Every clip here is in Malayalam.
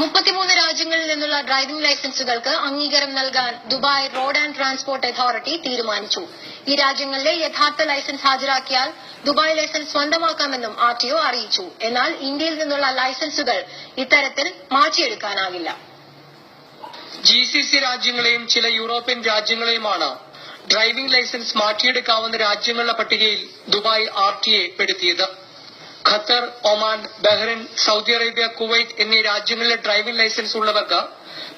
മുപ്പത്തിമൂന്ന് രാജ്യങ്ങളിൽ നിന്നുള്ള ഡ്രൈവിംഗ് ലൈസൻസുകൾക്ക് അംഗീകാരം നൽകാൻ Dubai road and transport authority തീരുമാനിച്ചു. ഈ രാജ്യങ്ങളിലെ യഥാർത്ഥ ലൈസൻസ് ഹാജരാക്കിയാൽ ദുബായ് ലൈസൻസ് സ്വന്തമാക്കാമെന്നും ആർ ടി അറിയിച്ചു. എന്നാൽ ഇന്ത്യയിൽ നിന്നുള്ള ലൈസൻസുകൾ ഇത്തരത്തിൽ മാറ്റിയെടുക്കാനാവില്ല ജി സി സി രാജ്യങ്ങളെയും ചില യൂറോപ്യൻ രാജ്യങ്ങളെയുമാണ് ഡ്രൈവിംഗ് ലൈസൻസ് മാറ്റിയെടുക്കാവുന്ന രാജ്യങ്ങളുടെ പട്ടികയിൽ Dubai R T A പെടുത്തിയത്. Qatar Oman Bahrain Saudi Arabia Kuwait എന്നീ രാജ്യങ്ങളിലെ ഡ്രൈവിംഗ് ലൈസൻസ് ഉള്ളവർക്ക്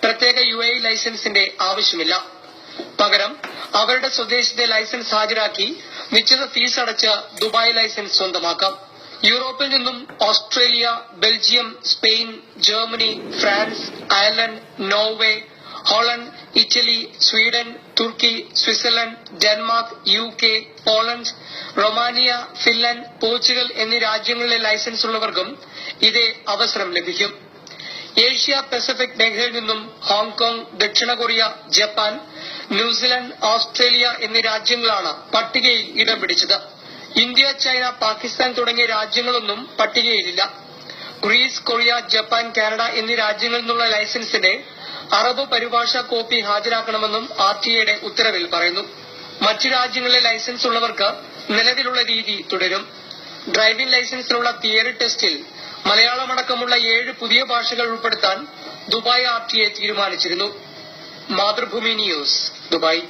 പ്രത്യേക യു എ ലൈസൻസിന്റെ ആവശ്യമില്ല. പകരം അവരുടെ സ്വദേശത്തെ ലൈസൻസ് ഹാജരാക്കി നിശ്ചിത ഫീസ് അടച്ച് ദുബായ് ലൈസൻസ് സ്വന്തമാക്കാം. യൂറോപ്പിൽ നിന്നും Australia Belgium Spain Germany France Ireland Norway Holland Italy Sweden തുർക്കി Switzerland Denmark U K Poland Romania Finland Portugal എന്നീ രാജ്യങ്ങളിലെ ലൈസൻസ് ഉള്ളവർക്കും ഇതേ അവസരം ലഭിക്കും. ഏഷ്യ പസഫിക് മേഖലയിൽ നിന്നും ഹോങ്കോങ് ദക്ഷിണ കൊറിയ ജപ്പാൻ ന്യൂസിലൻഡ് ഓസ്ട്രേലിയ എന്നീ രാജ്യങ്ങളാണ് പട്ടികയിൽ ഇടം പിടിച്ചത് ഇന്ത്യ ചൈന പാകിസ്ഥാൻ തുടങ്ങിയ രാജ്യങ്ങളൊന്നും പട്ടികയിലില്ല. ഗ്രീസ് കൊറിയ ജപ്പാൻ കാനഡ എന്നീ രാജ്യങ്ങളിൽ നിന്നുള്ള ലൈസൻസിന്റെ അറബ് പരിഭാഷ കോപ്പി ഹാജരാക്കണമെന്നും ആർ ടി ഉത്തരവിൽ പറയുന്നു. മറ്റു രാജ്യങ്ങളിലെ ലൈസൻസ് ഉള്ളവർക്ക് നിലവിലുള്ള രീതി തുടരും. ഡ്രൈവിംഗ് ലൈസൻസിനുള്ള തിയറി ടെസ്റ്റിൽ മലയാളമടക്കമുള്ള ഏഴ് പുതിയ ഭാഷകൾ ഉൾപ്പെടുത്താൻ ദുബായ് ആർ ടി തീരുമാനിച്ചിരുന്നു. Mathrubhumi news Dubai.